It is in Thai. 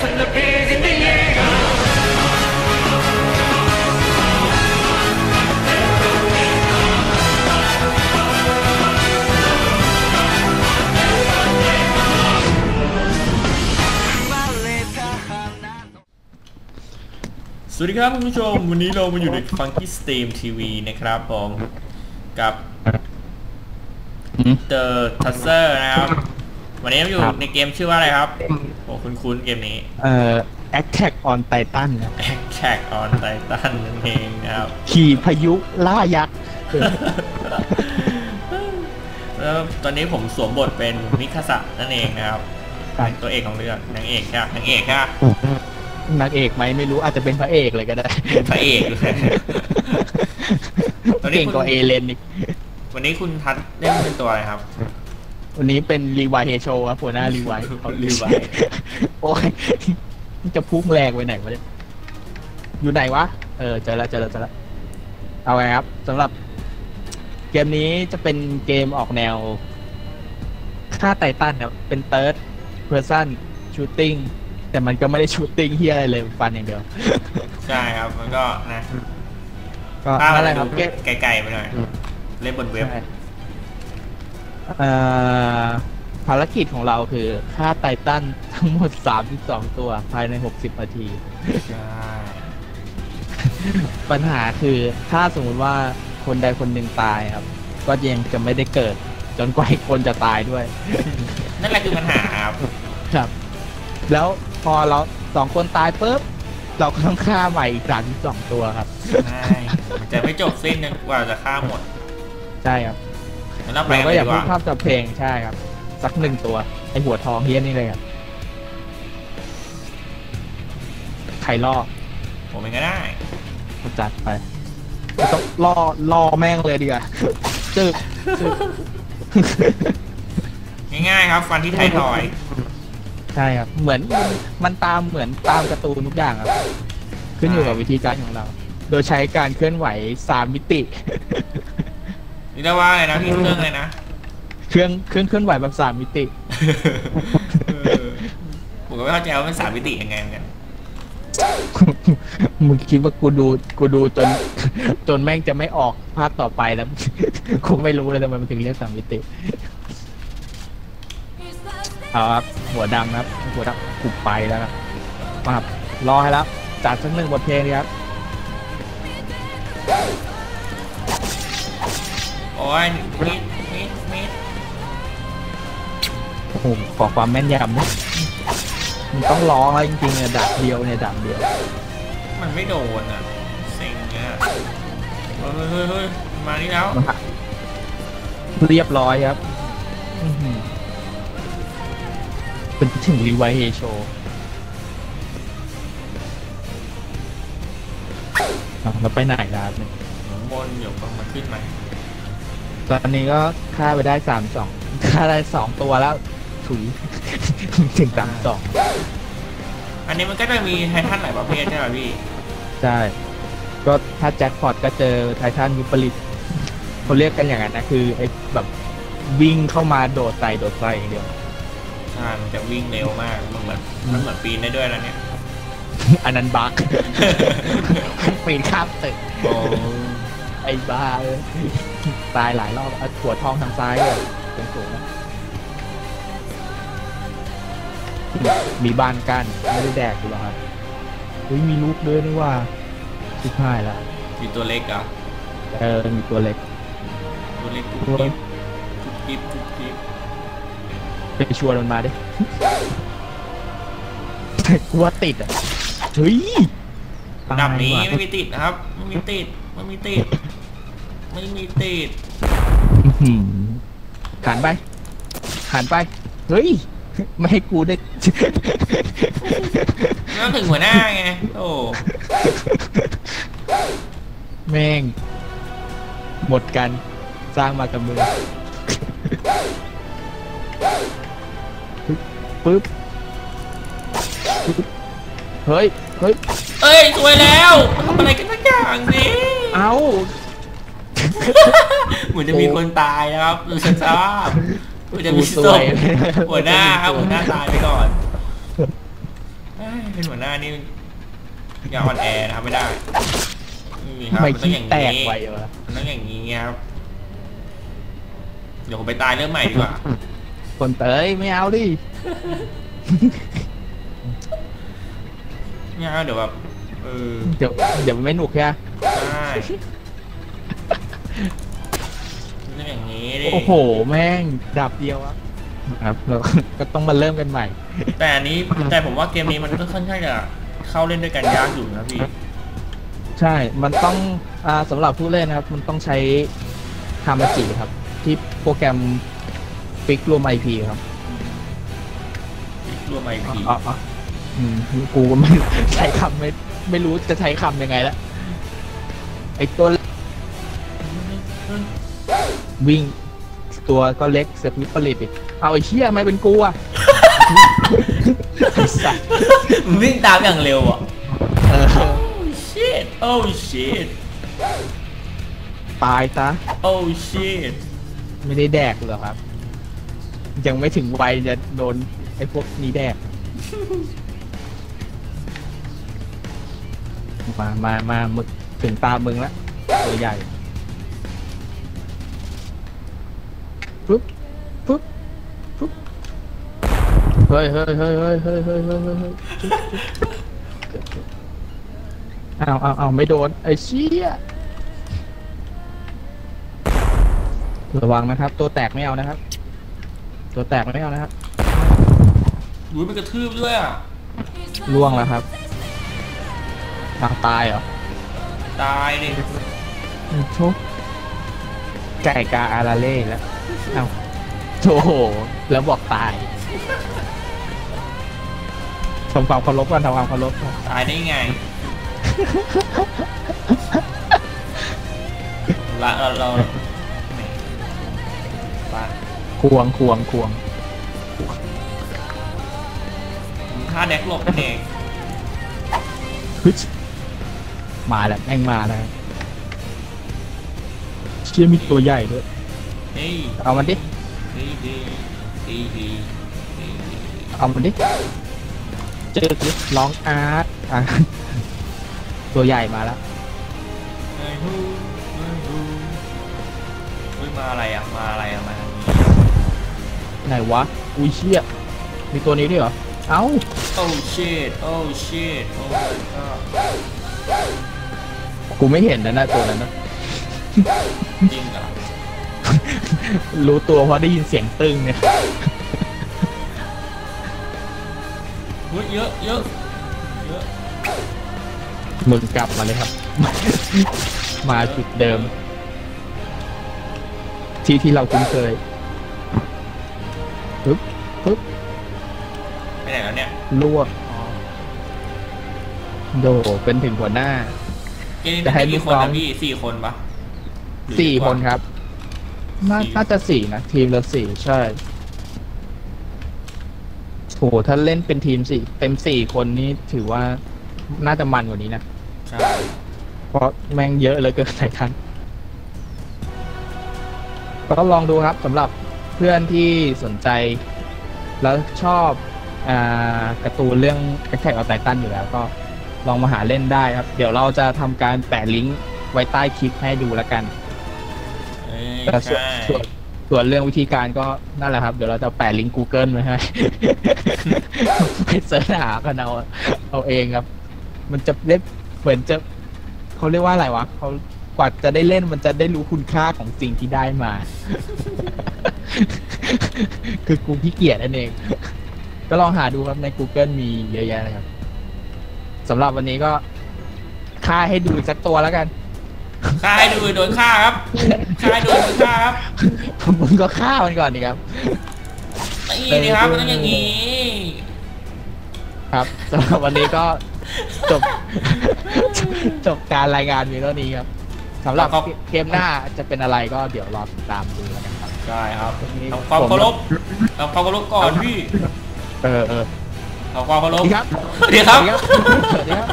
from the beers in the air. สวัสดีครับคุณผู้ชม วันนี้เรามาอยู่ใน Funky Steam TV นะครับผมกับ The Tusser นะครับ วันนี้เราอยู่ครับในเกมชื่อว่าอะไรครับโอ้ คุณคุ้นๆเกมนี้ เอ่อ Attack on Titan ครับ Attack on Titan นั่นเองนะครับ ขี่พายุล่ายักษ์แล้วตอนนี้ผมสวมบทเป็นมิคาสะนั่นเองนะครับเป็นตัวเอกของเรื่องนางเอกใช่ไหมนางเอกใช่ไหมนางเอกไหมไม่รู้อาจจะเป็นพระเอกเลยก็ได้พระเอกเลยตอนนี้เก่งคุณกว่าเอเลนอีกวันนี้คุณทัศน์เล่นเป็นตัวอะไรครับ วันนี้เป็นรีวายเฮโชครับหัวหน้ารีวาย Levi โอ้ยมันจะพุ่งแรงไปไหนวะเนี่ยอยู่ไหนวะ เออเจอแล้วเจอแล้วเจอแล้วเอาไงครับสำหรับ เกมนี้จะเป็นเกมออกแนวฆ่าไททันครับเป็น third person shooting แต่มันก็ไม่ได้ shooting เฮียอะไรเลยฟันอย่างเดียวใช่ครับมันก็นะก็ภาพนั่มันนแหจะละคดูรับเกมไกลๆไปหน่อยเล่นบนเว็บใช่เอ่อ ภารกิจของเราคือฆ่าไททันทั้งหมด 32 ตัวภายใน 60 นาทีใช่ปัญหาคือถ้าสมมุติว่าคนใดคนหนึ่งตายครับ ก็ยังจะไม่ได้เกิด จนกว่าอีกคนจะตายด้วย นั่นแหละคือปัญหาครับครับ แล้วพอเราสองคนตายปุ๊บเราก็ต้องฆ่าใหม่อีก32ตัวครับใช่มันจะไม่จบสิ้นจนกว่าจะฆ่าหมด ใช่ครับ งั้นเราไปเรากันก็เลอยยากดีกพูดว่าภาพกับเพลงใช่ครับ สักหนึ่งตัวไอหัวทองเฮี้ยนี่เลยครับใครล่อผมเองก็ได้จัดไปต้องล่อล่อแม่งเลยดีกว่าจึกจึกง่ายๆครับ ฟันที่ไทยทอยใช่ครับ เหมือนมันมันตามเหมือนตามการ์ตูนทุกอย่างครับ ขึ้นอยู่กับวิธีการของเรา โดยใช้การเคลื่อนไหวสามมิติ นี่ได้ว่าอะไรนะพี่เครื่องเลยนะ เครื่องเครื่องเคลื่อนไหวแบบสามมิติเออผมก็ไม่เข้าใจว่ามันสามมิติยังไงเหมือนกัน มึงคิดว่ากูดูกูดูจน จนแม่งจะไม่ออกภาคต่อไปแล้วคงไม่รู้เลยทำไมมันถึงเรียกสามมิติเอาครับหัวดำครับ หัวดำกูไปแล้วครับมาครับรอให้แล้วจัดสักหนึ่งบทเพลงดีครับ โอ้ยมิดมิดมิดโอ้โหขอความแม่นยำนะมันต้องร้องแล้วจริงๆเนี่ยดับเดียวเนี่ยดับเดียว มันไม่โดนอะเซ็งอะเฮ้ยเฮ้ยเฮ้ยมานี่แล้วมันหักเรียบร้อยครับอื้อหือเป็นถึงรีไวเฮโชเราไปไหนล่ะเนี่ยข้างบนเดี๋ยวมันขึ้นมา ตอนนี้ก็ฆ่าไปได้สามสองฆ่าได้สองตัวแล้วถุย ถึงสามสองอันนี้มันก็จะมีไททันหลายประเภทใช่ไหมพี่ ใช่ ก็ถ้าแจ็คพอตก็เจอไททันวิปริตเขาเรียกกันอย่างนั้นนะคือไอ้แบบวิ่งเข้ามาโดดใส่โดดใส่อย่างเดียวใช่มันจะวิ่งเร็วมาก มันเหมือนมันเหมือนปีนได้ด้วยแล้วเนี่ย อันนั้นบักปีนข้ามตึกโอ้ไอ้บ้าเอ้ยตายหลายรอบเอาหัวทองทางซ้ายเลยเป็นสูงๆนะมีบ้านกั้นไม่ได้แดกดูหรอกครับอุ้ยมีลูกด้วยนี่ว่าชิบหายละมีตัวเล็กเหรอเออมีตัวเล็ก ตัวเล็กกุ๊บกิ๊บกุ๊บกิ๊บกุ๊บกิ๊บไปชวนมันมาดิกลัวติดอะเฮ้ยดับนี้ตายไม่ว่ะมีติดนะครับ ไม่มีติด ไม่มีติด ไม่มีติดอื้อหือหันไปหันไป เฮ้ย ไม่ให้กูได้แล้วถึงหัวหน้าไง โอ้ แม่ง หมดกัน สร้างมากับมือปึ๊บปึ๊บ เฮ้ย เฮ้ย เอ้ยสวยแล้วทำอะไรกันสักอย่างสิเอ้า เหมือนจะมีคนตายนะครับดูสภาพเหมือนจะมีกูศสวพยหัวหน้าครับหัวหน้าตายไปก่อนเอ้ยเป็นหัวหน้านี่อย่าอ่อนแอนะครับไม่ได้นี่คทำรับไมมันต้องขี้อย่างแตนี้กไววะมันต้องอย่างนี้ครับเดี๋ยวผมไปตายเริ่มใหม่ดีกว่า คนเตยไม่เอาดิไม่เอาเดี๋ยวแบบเออเดี๋ยวเดี๋ยวมันไม่หนุกใช่ไหมใช่มัน ต้องอย่างนี้ดิโอ้โห แม่งดับเดียวอะครับเราก็ต้องมาเริ่มกันใหม่ แต่อันนี้แต่ผมว่าเกมนี้มันก็ค่อนข้างจะเข้าเล่นด้วยกันยากอยู่นะพี่ ใช่ มันต้องอ่าสำหรับผู้เล่นนะครับ มันต้องใช้ฮามาจิครับ ที่โปรแกรมฟิกรวม IP ครับรวมไอพีอ๋ออ๋ออืมกูก็ไม่ใช้คำไม่ไม่รู้จะใช้คำยังไงละไอตัว วิ่งตัวก็เล็กเสือกวิปริตอีกเอาไอ้เชี่ยไม่เป็นกูอะไอ้สัสวิ่งตามอย่างเร็วอะ เออ Oh shit Oh shit ตายซะ Oh shit ไม่ได้แดกเหรอครับ ยังไม่ถึงวัยจะโดนไอ้พวกนี้แดก มามามามึกถึงตามึงแล้วตัวใหญ่ เฮ้ยเฮ้ยเฮ้ยเฮ้ยเฮ้ยเฮ้ยเฮ้ยเฮ้ยเอาวอ้าวอ้าไม่โดนไอ้เชี่ยระวังนะครับ ตัวแตกไม่เอานะครับ ตัวแตกไม่เอานะครับดูมันกระทืบด้วยอะล่วงแล้วครับอ้าวตายเหรอตายดิทุกไก่กาอาราเล่แล้ว เอาโอ้โหแล้วบอกตาย ทำความเคารพก่อนทำความเคารพก่อนตายได้ไงละเราเราแหมบ้าควงควงควงผมท่าแดกหลบนั่นเองฮึชมาแล้วแม่งมาแล้วเชี่ยมีตัวใหญ่ด้วยเฮ้ยเอามันดิเฮ้ยเฮ้ยเฮ้ยเฮ้ยเฮ้ยเอามันดิ เจอดิร้องอาร์ตอะตัวใหญ่มาแล้วเฮ้ยฮู้เฮ้ยฮู้เฮ้ยมาอะไรอะ มาอะไรอะ มาทางนี้ไหนวะ อุ้ยเชี่ยมีตัวนี้ด้วยเหรอ เอ้า โอ้ shit โอ้ shit โอ้กูไม่เห็นนะนะตัวนั้นนะจริงเหรอ รู้ตัวเพราะได้ยินเสียงตึ้งเนี่ย เฮ้ยเยอะเยอะเยอะมึงกลับมาเลยครับ มาจุดเดิม ที่ที่เราคุ้นเคยปึ๊บปึ๊บไปไหนแล้วเนี่ยลวกโดเป็นถึงหัวหน้า เกมนี้จะให้มีกี่คนลูกน้อนะงพี่สี่คนปะหรือสี่เยอะกคว่านครับน่าสี่น่าจะสี่นะ ทีมละสี่ใช่ โหถ้าเล่นเป็นทีมสี่เต็มสี่คนนี้ถือว่าน่าจะมันกว่านี้นะ ใช่ เพราะแม่งเยอะเหลยเกินหลายครั้งก็ลองดูครับสำหรับเพื่อนที่สนใจ แล้วชอบอาการ์ตูนเรื่อง Attack on Titan อยู่แล้วก็ลองมาหาเล่นได้ครับ เดี๋ยวเราจะทำการแปะลิงก์ไว้ใต้คลิปให้ดูแล้วกันเอ้ยแต่ส่วนใช่ส่วน ส่วนเรื่องวิธีการก็นั่นแหละครับ เดี๋ยวเราจะแปะลิงก์ Google ไว้ให้ ไปเสิร์ชหากันเอาเอาเองครับ มันจะเล่นเหมือนจะเขาเรียกว่าอะไรวะเขากว่าจะได้เล่นมันจะได้รู้คุณค่าของสิ่งที่ได้มา คือกูขี้เกียจนั่นเอง ก็ลองหาดูครับใน Google มีเยอะแยะเลยครับสำหรับวันนี้ก็ค่าให้ดูสักตัวแล้วกัน ฆ่าให้ดูโดนฆ่าครับฆ่าให้ดูโดนฆ่าครับมึงก็ฆ่ามันก่อนดีครับนี่นี่ครับมันต้องอย่างนี้ ครับสำหรับวันนี้ก็จบ จบการรายงานเพียงเท่านี้ครับสำหรับเกมหน้าจะเป็นอะไรก็เดี๋ยวรอติดตามดูแล้วกันครับใช่ครับวันนี้ทำความเคารพทำความเคารพก่อนพี่ เออเออทำความเคารสพวัสดีครับสวัสดีครับสวัสดีครับ